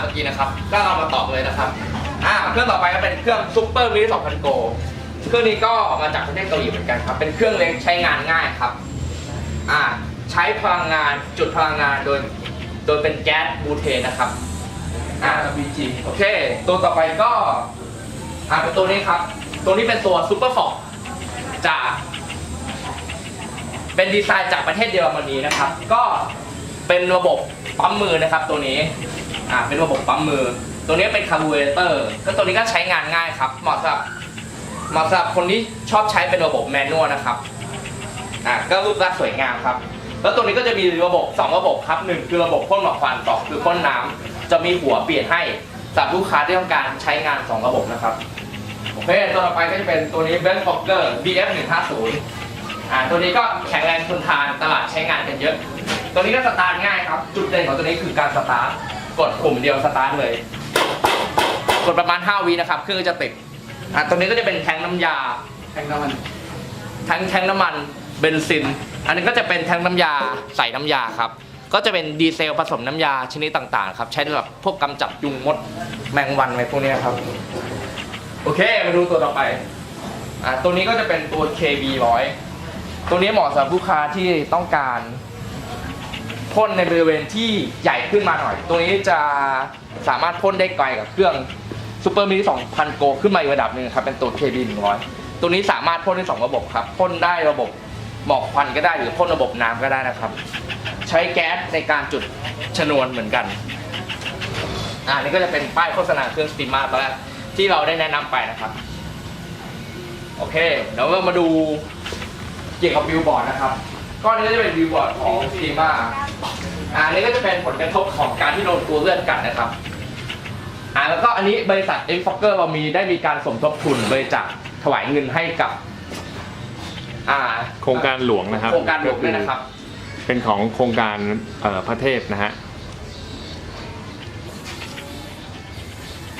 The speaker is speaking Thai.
เมื่อกี้นะครับ ก็เอามาตอบเลยนะครับ อ่า เครื่องต่อไปก็เป็นเครื่องซูเปอร์มินิ2,000 โก เครื่องนี้ก็ออกมาจากประเทศเกาหลีเหมือนกันครับ เป็นเครื่องเล็กใช้งานง่ายครับ อ่า ใช้พลังงานจุดพลังงานโดย โดยเป็นแก๊สบูเทนนะครับ อ่า BG โอเค ตัวต่อไปก็ อ่า เป็นตัวนี้ครับ ตัวนี้เป็นตัวซูเปอร์ฟอกจาก เป็นดีไซน์จากประเทศเยอรมนีนะครับ ก็ เป็นระบบปั๊มมือนะครับตัวนี้อ่าเป็นระบบปั๊มมือ ตัวนี้เป็นคาร์บูเรเตอร์ก็ตัวนี้ก็ใช้งานง่ายครับ เหมาะสำหรับเหมาะสำหรับคนที่ชอบใช้เป็นระบบแมนนวลนะครับอ่าก็รูปลักษณ์สวยงามครับ แล้วตัวนี้ก็จะมีระบบ 2 ระบบครับหนึ่งคือระบบพ่นหมอกควันสองคือพ่นน้ำจะมีหัวเปลี่ยนให้สำหรับลูกค้าที่ต้องการใช้งาน 2 ระบบนะครับโอเคตัวต่อไปก็จะเป็นตัวนี้ b e n f o g g e r BF 150อ่าตัวนี้ก็แข็งแรงทนทานตลาดใช้งานกันเยอะ ตัวนี้ก็สตาร์ทง่ายครับ จุดเด่นของตัวนี้คือการสตาร์ท กดปุ่มเดียวสตาร์ทเลย กดประมาณ 5วินะครับ เครื่องก็จะติด อ่าตัวนี้ก็จะเป็นแทงน้ำยา แทงน้ำมัน แทงแทงน้ำมัน เบนซิน อันนี้ก็จะเป็นแทงน้ำยาใส่น้ำยาครับ ก็จะเป็นดีเซลผสมน้ำยาชนิดต่างๆ ครับ ใช้สำหรับพวกกำจัดยุงมดแมงวันอะไรพวกเนี้ยครับ โอเค มาดูตัวต่อไป อ่าตัวนี้ก็จะเป็นตัว KB 100 ตัวนี้เหมาะสำหรับลูกค้าที่ต้องการ พ่นในบริเวณที่ใหญ่ขึ้นมาหน่อยตัวนี้จะสามารถพ่นได้ไกลกับเครื่องซูเปอร์มินิ2,000 โกขึ้นมาอีกระดับหนึ่งครับเป็นตัว KB 100 ตัวนี้สามารถพ่นได้สองระบบครับพ่นได้ระบบหมอกควันก็ได้หรือพ่นระบบน้ำก็ได้นะครับ ใช้แก๊สในการจุดชนวนเหมือนกันอ่านี่ก็จะเป็นป้ายโฆษณาเครื่องสตีมมาตอนแรกที่เราได้แนะนำไปนะครับ โอเคเดี๋ยวเรามาดูเกี่ยวกับบิลบอร์ดนะครับ ก้อนนี้ก็จะเป็นบิลบอร์ดของสตีมาอ่าอันนี้ก็จะเป็นผลกระทบของการที่โดนตัวเลือดกัดนะครับ อ่าแล้วก็อันนี้บริษัทเอ็กฟอกเกอร์เรามีได้มีการสมทบทุนบริจาคถวายเงินให้กับ อ่าโครงการหลวงนะครับโครงการหลวงด้วยนะครับ เป็นของโครงการเอ่อพระเทพนะฮะ